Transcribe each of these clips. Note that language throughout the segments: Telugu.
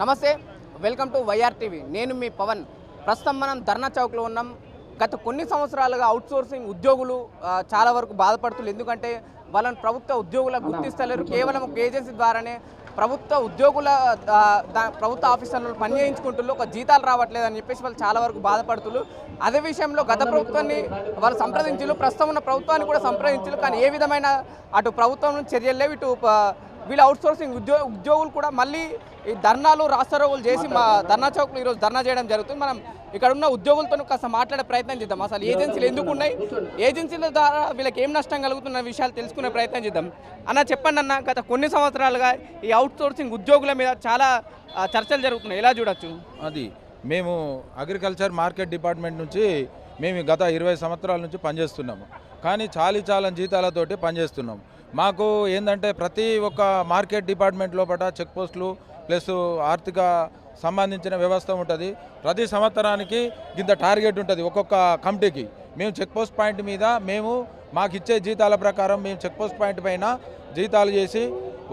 నమస్తే వెల్కమ్ టు వైఆర్ టీవీ. నేను మీ పవన్. ప్రస్తుతం మనం ధర్నా చౌక్లో ఉన్నాం. గత కొన్ని సంవత్సరాలుగా అవుట్సోర్సింగ్ ఉద్యోగులు చాలా వరకు బాధపడుతున్నారు. ఎందుకంటే వాళ్ళని ప్రభుత్వ ఉద్యోగులకు గుర్తిస్తలేరు. కేవలం ఒక ఏజెన్సీ ద్వారానే ప్రభుత్వ ఉద్యోగుల ప్రభుత్వ ఆఫీసర్లు పని చేయించుకుంటున్నారు ఒక జీతాలు రావట్లేదు అని చెప్పేసి వాళ్ళు చాలా వరకు బాధపడుతున్నారు. అదే విషయంలో గత ప్రభుత్వాన్ని వాళ్ళు సంప్రదించారు ప్రస్తుతం ఉన్న ప్రభుత్వాన్ని కూడా సంప్రదించారు కానీ ఏ విధమైన అటు ప్రభుత్వం చర్యలు లేవు. ఇటు వీళ్ళు అవుట్సోర్సింగ్ ఉద్యో ఉద్యోగులు కూడా మళ్ళీ ఈ ధర్నాలు రాస్తారోగులు చేసి మా ధర్నా చౌక్లో ఈరోజు ధర్నా చేయడం జరుగుతుంది. మనం ఇక్కడ ఉన్న ఉద్యోగులతో కాస్త మాట్లాడే ప్రయత్నం చేద్దాం. అసలు ఏజెన్సీలు ఎందుకు ఉన్నాయి? ఏజెన్సీల ద్వారా వీళ్ళకి ఏం నష్టం కలుగుతున్న విషయాలు తెలుసుకునే ప్రయత్నం చేద్దాం. అన్న చెప్పండి అన్న గత కొన్ని సంవత్సరాలుగా ఈ అవుట్సోర్సింగ్ ఉద్యోగుల మీద చాలా చర్చలు జరుగుతున్నాయి. ఎలా చూడొచ్చు? అది మేము అగ్రికల్చర్ మార్కెట్ డిపార్ట్మెంట్ నుంచి మేము గత ఇరవై సంవత్సరాల నుంచి పనిచేస్తున్నాము. కానీ చాలీ చాలని జీతాలతోటి పనిచేస్తున్నాం మాకు ఏంటంటే ప్రతి ఒక్క మార్కెట్ డిపార్ట్మెంట్ లోపల చెక్ పోస్టులు ప్లస్ ఆర్థిక సంబంధించిన వ్యవస్థ ఉంటుంది. ప్రతి సంవత్సరానికి ఇంత టార్గెట్ ఉంటుంది ఒక్కొక్క కమిటీకి. మేము చెక్ పోస్ట్ పాయింట్ మీద మేము మాకు ఇచ్చే జీతాల ప్రకారం మేము చెక్ పోస్ట్ పాయింట్ పైన జీతాలు చేసి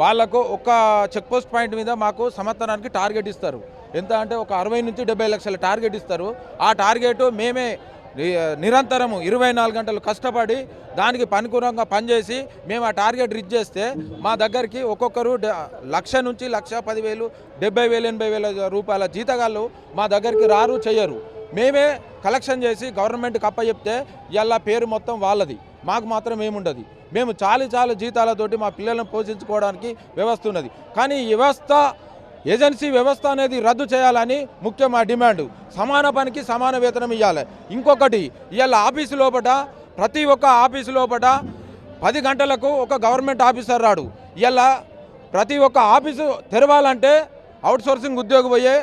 వాళ్ళకు ఒక చెక్ పోస్ట్ పాయింట్ మీద మాకు సంవత్సరానికి టార్గెట్ ఇస్తారు. ఎంత అంటే ఒక అరవై నుంచి డెబ్బై లక్షల టార్గెట్ ఇస్తారు. ఆ టార్గెట్ మేమే నిరంతరము ఇరవై నాలుగు గంటలు కష్టపడి దానికి పనికూరంగా పనిచేసి మేము ఆ టార్గెట్ రీచ్ చేస్తే మా దగ్గరికి ఒక్కొక్కరు లక్ష నుంచి లక్ష పదివేలు డెబ్బై వేలు ఎనభై వేల రూపాయల జీతగాళ్ళు మా దగ్గరికి రారు చేయరు మేమే కలెక్షన్ చేసి గవర్నమెంట్కి అప్పచెప్తే ఇలా పేరు మొత్తం వాళ్ళది. మాకు మాత్రం ఏముండదు. మేము చాలు చాలు జీతాలతోటి మా పిల్లలను పోషించుకోవడానికి వ్యవస్థ ఉన్నది. కానీ ఈ వ్యవస్థ ఏజెన్సీ వ్యవస్థ అనేది రద్దు చేయాలని ముఖ్య మా డిమాండ్. సమాన పనికి సమాన వేతనం ఇవ్వాలి ఇంకొకటి ఇవాళ ఆఫీసు లోపల ప్రతి ఒక్క ఆఫీసు లోపల పది గంటలకు ఒక గవర్నమెంట్ ఆఫీసర్ రాడు. ఇవాళ ప్రతి ఒక్క ఆఫీసు తెరవాలంటే అవుట్సోర్సింగ్ ఉద్యోగి పోయే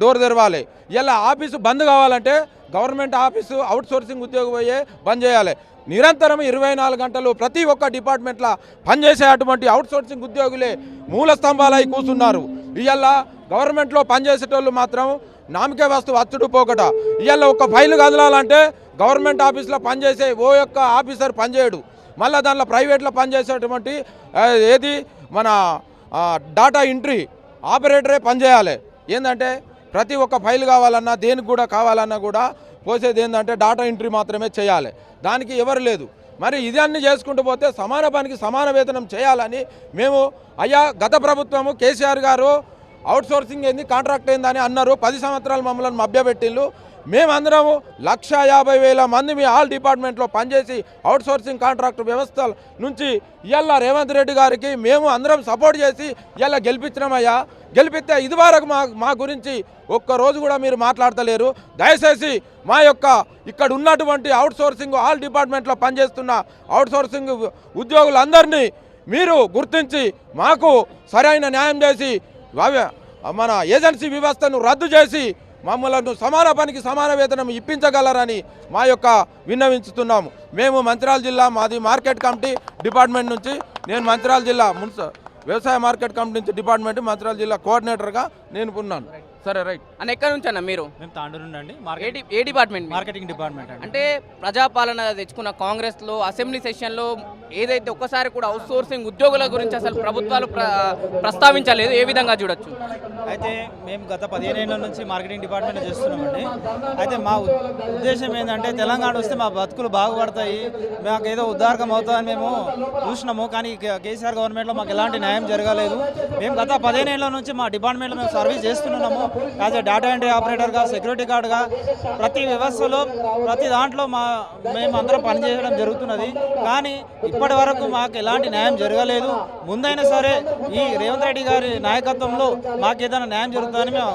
డోర్ తెరవాలి. ఇలా ఆఫీసు బంద్ కావాలంటే గవర్నమెంట్ ఆఫీసు అవుట్సోర్సింగ్ ఉద్యోగి పోయే బంద్ చేయాలి. నిరంతరం ఇరవై నాలుగు గంటలు ప్రతి ఒక్క డిపార్ట్మెంట్లో పనిచేసే అటువంటి అవుట్సోర్సింగ్ ఉద్యోగులే మూల స్తంభాలై కూర్చున్నారు. ఇవాళ గవర్నమెంట్లో పనిచేసేటోళ్ళు మాత్రం నామకే వస్తువు అచ్చుడు పోకట. ఇవాళ ఒక ఫైల్ కదలాలంటే గవర్నమెంట్ ఆఫీస్లో పనిచేసే ఓ యొక్క ఆఫీసర్ పనిచేయడు. మళ్ళీ దాంట్లో ప్రైవేట్లో పనిచేసేటువంటి ఏది? మన డాటా ఎంట్రీ ఆపరేటరే పనిచేయాలి. ఏంటంటే ప్రతి ఒక్క ఫైల్ కావాలన్నా దేనికి కూడా కావాలన్నా కూడా పోసేది ఏంటంటే డాటా ఎంట్రీ మాత్రమే చేయాలి. దానికి ఎవరు లేదు మరి ఇదన్నీ చేసుకుంటూ పోతే సమాన పనికి సమాన వేతనం చేయాలని మేము అయ్యా గత ప్రభుత్వము కేసీఆర్ గారు అవుట్సోర్సింగ్ ఏంది కాంట్రాక్ట్ ఏందని అన్నారు. పది సంవత్సరాలు మమ్మల్ని మభ్యపెట్టిళ్ళు. మేమందరము లక్ష యాభై వేల మంది మీ ఆల్ డిపార్ట్మెంట్లో పనిచేసి అవుట్సోర్సింగ్ కాంట్రాక్ట్ వ్యవస్థ నుంచి ఇవాళ రేవంత్ రెడ్డి గారికి మేము అందరం సపోర్ట్ చేసి ఇలా గెలిపించినామయ్యా. గెలిపిస్తే ఇదివరకు మా మా గురించి ఒక్క రోజు కూడా మీరు మాట్లాడతలేరు. దయచేసి మా యొక్క ఇక్కడ ఉన్నటువంటి అవుట్సోర్సింగ్ ఆల్ డిపార్ట్మెంట్లో పనిచేస్తున్న అవుట్సోర్సింగ్ ఉద్యోగులందరినీ మీరు గుర్తించి మాకు సరైన న్యాయం చేసి మన ఏజెన్సీ వ్యవస్థను రద్దు చేసి మమ్మలను సమాన పనికి సమాన వేతనం ఇప్పించగలరని మా యొక్క విన్నవించుతున్నాము. మేము మంత్రాల జిల్లా మాది మార్కెట్ కమిటీ డిపార్ట్మెంట్ నుంచి నేను మంత్రాల జిల్లా మున్స వ్యవసాయ మార్కెట్ కమిటీ నుంచి డిపార్ట్మెంట్ మంచిర్యాల జిల్లా కోఆర్డినేటర్గా నేను ఉన్నాను సరే రైట్. అన్న ఎక్కడి నుంచి అన్న మీరు? మేము తాండూరు నుండి అండి. ఏ మార్కెట్ డి- ఏ డిపార్ట్మెంట్? మార్కెటింగ్ డిపార్ట్మెంట్ అంటే ప్రజాపాలన తెచ్చుకున్న కాంగ్రెస్లో అసెంబ్లీ సెషన్లో ఏదైతే ఒక్కసారి కూడా అవుట్ సోర్సింగ్ ఉద్యోగుల గురించి అసలు ప్రభుత్వాలు ప్ర ప్రస్తావించలేదు ఏ విధంగా చూడొచ్చు? అయితే మేము గత పదిహేను ఏళ్ళ నుంచి మార్కెటింగ్ డిపార్ట్మెంట్ చేస్తున్నామండి. అయితే మా ఉద్దేశం ఏంటంటే తెలంగాణ వస్తే మా బతుకులు బాగుపడతాయి. మాకు ఏదో ఉద్ధారకం అవుతుందని మేము చూసినాము. కానీ కే- కేసీఆర్ గవర్నమెంట్లో మాకు ఎలాంటి న్యాయం జరగలేదు. మేము గత పదిహేను ఏళ్ళ నుంచి మా డిపార్ట్మెంట్లో మేము సర్వీస్ చేస్తున్నాము. యాజ్ ఎ డేటా ఎంట్రీ ఆపరేటర్గా సెక్యూరిటీ గార్డ్గా ప్రతి వ్యవస్థలో ప్రతి దాంట్లో మా మేము అందరం పనిచేయడం జరుగుతున్నది. కానీ ఇప్పటి వరకు మాకు ఎలాంటి న్యాయం జరగలేదు. ముందైనా సరే ఈ రేవంత్ రెడ్డి గారి నాయకత్వంలో మాకు ఏదైనా న్యాయం జరుగుతుందని మేము